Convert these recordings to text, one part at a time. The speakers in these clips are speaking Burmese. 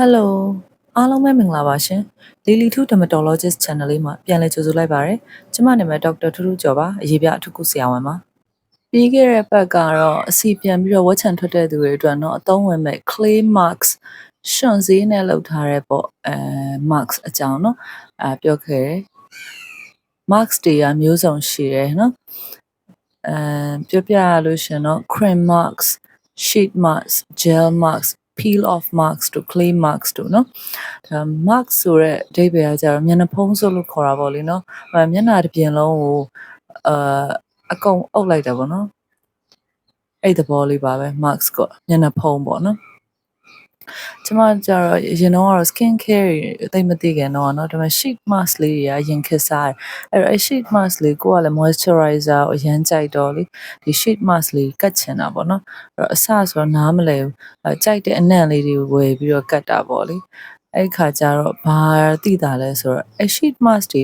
Hello အားလုံးပဲမင်္ဂလာပါရှင် Lily Two Dermatologist Channel လေးမှာပြန်လည်ကြိုဆိုလိုက်ပါရစေကျမနာမည်ဒေါက်တာထူးထူးကျော်ပါအရေးပြအထူးကုဆရာဝန်ပါပြီးခဲ့တဲ့ဘက်ကတော့အစီပြန်ပြီးတော့ဝက်ချန်ထွက်တဲ့သူတွေအတွက်เนาะအသုံးဝင်မဲ့ clay marks ရှွန်စည်းနဲ့လောက်ထားတဲ့ပေါ့အဲ marks အကြောင်းเนาะအဲပြောခဲ့တယ် marks တွေကမျိုးစုံရှိတယ်เนาะအဲပြောပြရလို့ရှင်เนาะ cream marks sheet marks gel marks peel off marks တို့ clay marks တို့เนาะဒါ marks ဆိုတဲ့အဓိပ္ပာယ်ကကျတော့မျက်နှာဖုံးဆိုလို့ခေါ်တာပေါ့လေเนาะအဲမျက်နှာတစ်ပြင်လုံးကိုအာအကုန်အုပ်လိုက်တာပေါ့နော်အဲ့သဘောလေးပါပဲ marks ကမျက်နှာဖုံးပေါ့နော် ကျမကျတော့ရင်တော့ကတော့ skin care အသိမသိခင်တော့เนาะဒါပေမဲ့ sheet mask လေးတွေအရင်ခက်စားတယ်အဲ့တော့ sheet mask လေးကိုကလည်း moisturizer ကိုအရင်ကြိုက်တော့လေဒီ sheet mask လေးကတ်ချင်တာပေါ့နော်အဲ့တော့အစဆိုတော့နားမလဲဘူးအဲကြိုက်တဲ့အနံ့လေးတွေကိုဝယ်ပြီးတော့ကတ်တာပေါ့လေအဲ့ခါကျတော့ဘာသိတာလဲဆိုတော့အ sheet mask တွေ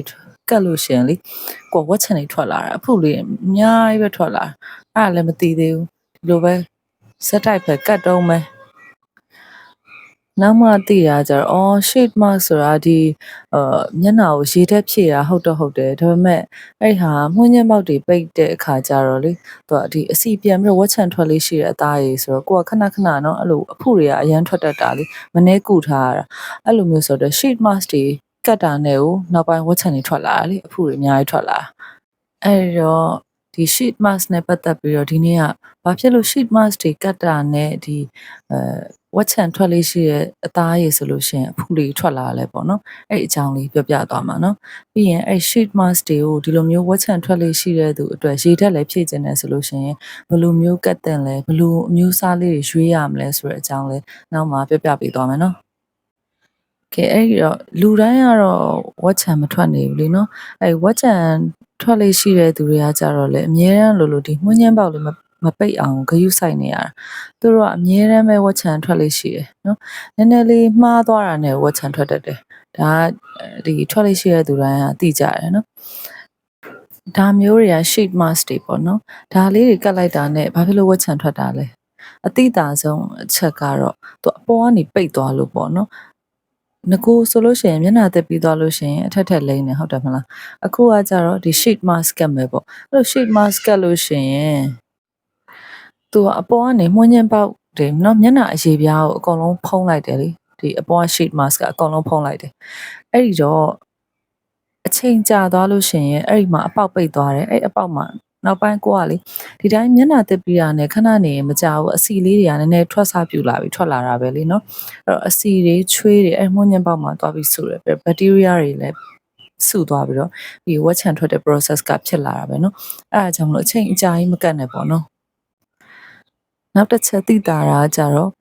ကတ်လို့ရှရင်လေကိုဝက်ချန်တွေထွက်လာတာအဖုလေးအများကြီးပဲထွက်လာတာအဲ့ဒါလည်းမသိသေးဘူးဒီလိုပဲစက်တိုက်ပဲကတ်တုံးပဲ နောက်မှသိတာကျတော့အော် shade mask ဆိုတာဒီအာမျက်နှာကိုရေတက်ဖြည့်တာဟုတ်တော့ဟုတ်တယ်ဒါပေမဲ့အဲ့ဟာမှုညက်မောက်တွေပိတ်တဲ့အခါကျတော့လေသူကဒီအစီပြန်ပြီးတော့ဝက်ချန်ထွက်လေးရှိတဲ့အသားကြီးဆိုတော့ကိုကခဏခဏနော်အဲ့လိုအဖုတွေကအရန်ထွက်တတ်တာလေမနှဲကူထားရတာအဲ့လိုမျိုးဆိုတော့ shade mask တွေကတ်တာနဲ့ကိုနောက်ပိုင်းဝက်ချန်တွေထွက်လာတာလေအဖုတွေအများကြီးထွက်လာအဲ့တော့ဒီ sheet mask နဲ့ပတ်သက်ပြီးတော့ဒီနေ့ကဘာဖြစ်လို့ sheet mask တွေကတ်တာနဲ့ဒီအဲ ဝက်ချန်ထွက်လေးရှိတဲ့အသားရည်ဆိုလို့ရှိရင်အဖုလေးထွက်လာလဲပေါ့နော်အဲ့အကြောင်းလေးပြောပြသွားမှာနော်ပြီးရင်အဲ့ sheet mask တွေကိုဒီလိုမျိုးဝက်ချန်ထွက်လေးရှိတဲ့သူအတွက်ရေဓာတ်လည်းဖြည့်ကျင်တယ်ဆိုလို့ရှိရင်ဘယ်လိုမျိုးကတ်တင်လဲဘယ်လိုအမျိုးအစားလေးတွေရွေးရမလဲဆိုတဲ့အကြောင်းလေးနောက်မှပြောပြပေးသွားမယ်နော်ကဲအဲ့တော့လူတိုင်းကတော့ဝက်ချန်မထွက်နေဘူးလीเนาะအဲ့ဝက်ချန်ထွက်လေးရှိတဲ့သူတွေကကြတော့လေအများရန်လို့လို့ဒီမှုညမ်းပေါက်လေးမ မပိတ်အောင်ဂယုစိုက်နေရတာသူတို့ကအမြဲတမ်းပဲဝက်ချန်ထွက်လေးရှိတယ်နော်နည်းနည်းလေးမှားသွားတာနဲ့ဝက်ချန်ထွက်တတ်တယ်ဒါကဒီထွက်လေးရှိတဲ့သူတိုင်းကသိကြတယ်နော်ဒါမျိုးတွေက sheet mask တွေပေါ့နော်ဒါလေးတွေကတ်လိုက်တာနဲ့ဘာဖြစ်လို့ဝက်ချန်ထွက်တာလဲအတိတာဆုံးအချက်ကတော့သူအပေါ်ကနေပိတ်သွားလို့ပေါ့နော်ငကိုဆိုလို့ရှိရင်မျက်နှာတက်ပြီးသွားလို့ရှိရင်အထက်ထက်လိမ့်နေဟုတ်တယ်မလားအခုကကြတော့ဒီ sheet mask ကတ်မယ်ပေါ့အဲ့လို sheet mask ကတ်လို့ရှိရင် သူကအပေါ်ကနေမှုညင်ပေါက်တယ်နော်မျက်နှာအရေပြားကိုအကုန်လုံးဖုံးလိုက်တယ်လေဒီအပေါ် sheet mask ကအကုန်လုံးဖုံးလိုက်တယ်အဲ့ဒီတော့အချိန်ကြာသွားလို့ရှိရင်အဲ့ဒီမှာအပေါက်ပိတ်သွားတယ်အဲ့အပေါက်မှာနောက်ပိုင်းကိုကလေဒီတိုင်းမျက်နှာတက်ပြီးတာနဲ့ခဏနေမကြဘူးအစီလေးတွေကနည်းနည်းထွက်ဆပြူလာပြီထွက်လာတာပဲလေနော်အဲ့တော့အစီတွေချွေးတွေအဲ့မှုညင်ပေါက်မှာသွားပြီးဆူတယ်ဘက်တီးရီးယားတွေလည်းစုသွားပြီးတော့ဒီဝက်ချန်ထွက်တဲ့ process ကဖြစ်လာတာပဲเนาะအဲအားကြောင့်မလို့အချိန်အကြာကြီးမကတ်နဲ့ပေါ့နော် နောက်တစ်ချက်သိတာကကြတော့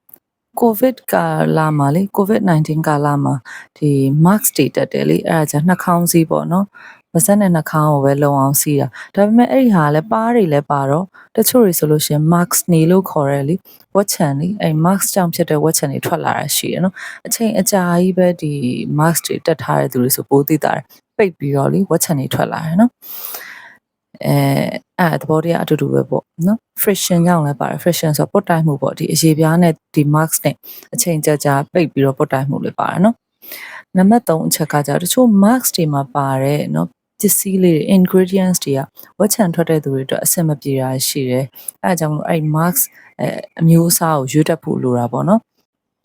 covid ကာလမှာလေ covid-19 ကာလမှာဒီ mask တွေတက်တယ်လေအဲဒါကြောင့်နှာခေါင်းစည်းပေါ့နော်ပါးစပ်နဲ့နှာခေါင်းကိုပဲလုံအောင်စီးတာဒါပေမဲ့အဲ့ဒီဟာလည်းပါးတွေလည်းပါတော့တချို့တွေဆိုလို့ရှိရင် mask နေလို့ခေါ်ရဲလေဝက်ချန်လေအဲ့ mask ကြောင့်ဖြစ်တဲ့ဝက်ချန်တွေထွက်လာတာရှိတယ်နော်အချိန်အကြာကြီးပဲဒီ mask တွေတက်ထားတဲ့သူတွေဆိုပိုသိတာတယ်ပိတ်ပြီးတော့လေဝက်ချန်တွေထွက်လာတယ်နော် အဲအဲ့သဘောတရားအတူတူပဲပေါ့နော် friction ကြောင့်လည်းပါတယ် friction ဆိုတော့ပုတ်တိုက်မှုပေါ့ဒီအရေပြားနဲ့ဒီ mask နဲ့အချိန်ကြာကြာပိတ်ပြီးတော့ပုတ်တိုက်မှုလည်းပါတယ်နော်နံပါတ်3အချက်ကကြတချို့ mask တွေမှာပါတယ်နော်ပစ္စည်းလေးတွေ ingredients တွေကဝက်ချန်ထွက်တဲ့သူတွေအတွက်အဆင်မပြေတာရှိတယ်အဲအကြောင်းလို့အဲ့ mask အဲအမျိုးအစားကိုရွေးတတ်ဖို့လိုတာပေါ့နော်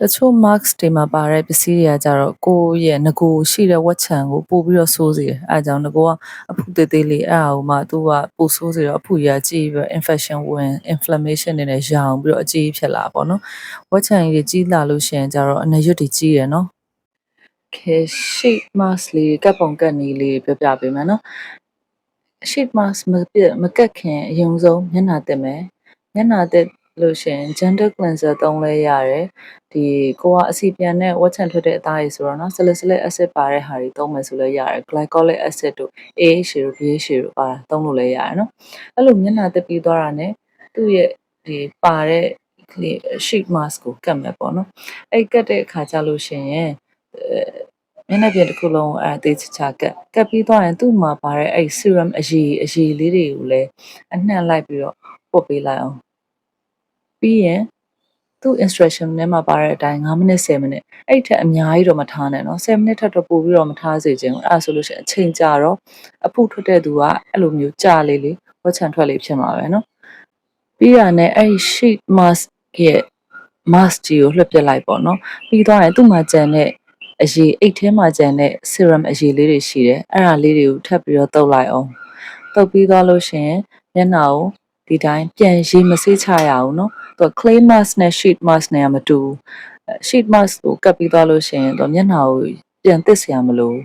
တချို့ marks တွေမှာပါတဲ့ပစ္စည်းတွေကကြတော့ကိုယ့်ရဲ့ငကိုရှိတဲ့ဝက်ချံကိုပို့ပြီးတော့ဆိုးစေတယ်အဲဒါကြောင့်ငကိုကအဖုသေးသေးလေးအဲ့ဒါကိုမှသူကပို့ဆိုးစေတော့အဖုရကြည့်ပြီး infection ဝင် inflammation တွေနဲ့ရောင်ပြီးတော့အကြီးဖြစ်လာပေါ့နော်ဝက်ချံကြီးကြီးလာလို့ရှိရင်ကြတော့အနရွတ်တွေကြီးရယ်နော် okay sheet mask လေးကပ်ပုံကပ်နည်းလေးပြောပြပေးမယ်နော် sheet mask မပြမကတ်ခင်အရင်ဆုံးမျက်နှာတက်မယ်မျက်နှာတက် လို့ရှိရင် gentle cleanser သုံးလဲရတယ်ဒီကိုကအစီပြန်နဲ့ဝက်ချန်ထွက်တဲ့အသားကြီးဆိုတော့နော် salicylic acid ပါတဲ့ဟာတွေသုံးမယ်ဆိုလဲရတယ် glycolic acid တို့ AHA တို့ BHA တို့ပါသုံးလို့လဲရတယ်နော်အဲ့လိုမျက်နှာတက်ပြီးသွားတာ ਨੇ သူ့ရဲ့ဒီပါတဲ့ sheet mask ကိုကတ်မယ်ပေါ့နော်အဲ့ကတ်တဲ့အခါကျလို့ရှိရင်မျက်နှာပြင်တစ်ခုလုံးအဲသေချာကတ်ကတ်ပြီးသွားရင်သူ့မှာပါတဲ့အဲ့ serum အရည်အရည်လေးတွေကိုလည်းအနှံ့လိုက်ပြီးတော့ပုတ်ပေးလိုက်အောင် ပြီးရင်သူ့ instruction ထဲမှာပါတဲ့အတိုင်း9မိနစ်10မိနစ်အဲ့ဒီထက်အများကြီးတော့မထားနဲ့နော်10မိနစ်ထက်တော့ပိုပြီးတော့မထားစေချင်ဘူးအဲ့ဒါဆိုလို့ရှိရင်အချိန်ကြာတော့အဖုထွက်တဲ့သူကအဲ့လိုမျိုးကြာလေးလေးဝက်ချန်ထွက်လေးဖြစ်မှာပဲနော်ပြီးတာနဲ့အဲ့ဒီ sheet mask ရဲ့ mask ကြီးကိုလွှတ်ပြလိုက်ပေါ့နော်ပြီးသွားရင်သူ့မှာကြံတဲ့အရည်အိတ်ထဲမှာကြံတဲ့ serum အရည်လေးတွေရှိတယ်အဲ့ဒါလေးတွေကိုထပ်ပြီးတော့တုပ်လိုက်အောင်တုပ်ပြီးသွားလို့ရှိရင်မျက်နှာကိုဒီတိုင်းပြန်ရေးမဆေးချရအောင်နော် သူက clay mask နဲ့ sheet mask နဲ့ကမတူဘူးအဲ sheet mask ကိုကပ်ပြီးသွားလို့ရှိရင်သူကမျက်နှာကိုပြန်သစ်စရာမလိုဘူး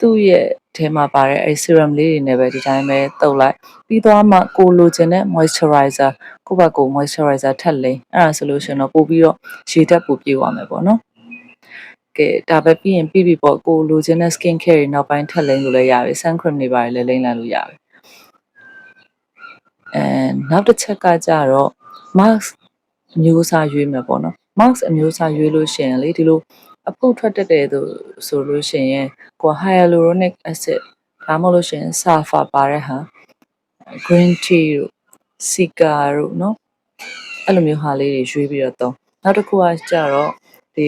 သူ့ရဲ့ထဲမှာပါတဲ့အဲ serum လေးတွေနဲ့ပဲဒီတိုင်းပဲတုပ်လိုက်ပြီးသွားမှကိုလိုချင်တဲ့ moisturizer ကိုယ့်ဘက်ကို moisturizer ထပ်လိမ့်အဲ့ဒါဆိုလို့ရှိရင်တော့ပို့ပြီးတော့ရေဓာတ်ပိုပြေးသွားမယ်ပေါ့နော်ကဲဒါပဲပြီးရင်ပြီးပြီပေါ့ကိုလိုချင်တဲ့ skin care တွေနောက်ပိုင်းထပ်လိမ့်လို့လည်းရပြီ sun cream တွေပါလည်းလိမ့်လိုက်လို့ရပြီအဲနောက်တစ်ချက်ကကြတော့ mask အမျိုးအစားရွေးမယ်ပေါ့နော် mask အမျိုးအစားရွေးလို့ရှိရင်လေဒီလိုအဖုတ်ထွက်တတ်တဲ့သူဆိုလို့ရှိရင်ကို hyaluronic acid ဒါမှမဟုတ်လို့ရှိရင် sulfur ပါတဲ့ဟာ green tea တို့ sika တို့เนาะအဲ့လိုမျိုးဟာလေးတွေရွေးပြီးတော့သုံးနောက်တစ်ခုကကြတော့ဒီ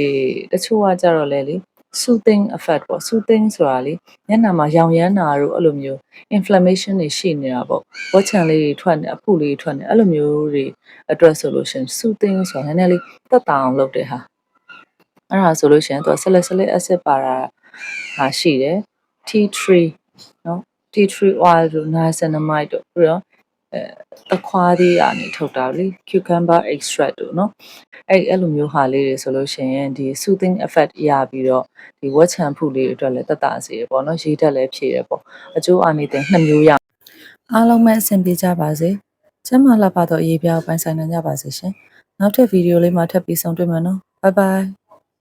တချို့ကကြတော့လေလေ soothing effect ပေါ့ soothing ဆိုတာလေမျက်နှာမှာရောင်ရမ်းတာတို့အဲ့လိုမျိုး inflammation တွေရှိနေတာပေါ့ဝက်ချံလေးတွေထွက်နေအဖုလေးတွေထွက်နေအဲ့လိုမျိုးတွေအတွက်ဆိုလို့ရှင် soothing ဆိုတာနည်းနည်းလေးသက်သာအောင်လုပ်တဲ့ဟာအဲ့ဒါဆိုလို့ရှင်သူက salicylic acid ပါတာဟာရှိတယ် tea tree နော် tea tree oil တို့ niacinamide တို့ပြီးတော့ အဲတခွားသေးတာနေထုတ်တာလေ cucumber extract တို့เนาะအဲ့အဲ့လိုမျိုးဟာလေးတွေဆိုလို့ရှိရင်ဒီ soothing effect ရပြီးတော့ဒီဝက်ချန်ဖုလေးတွေအတွက်လည်းတက်တာစေရပေါ့เนาะရေးတက်လည်းဖြည့်ရပေါ့အကျိုးအာနေတဲ့နှစ်မျိုးရအားလုံးပဲအဆင်ပြေကြပါစေကျမလှပတော့အရေးပြပိုင်းဆိုင်နိုင်ကြပါစေရှင်နောက်ထပ်ဗီဒီယိုလေးမှာထပ်ပြီးဆုံတွေ့မယ်နော် bye bye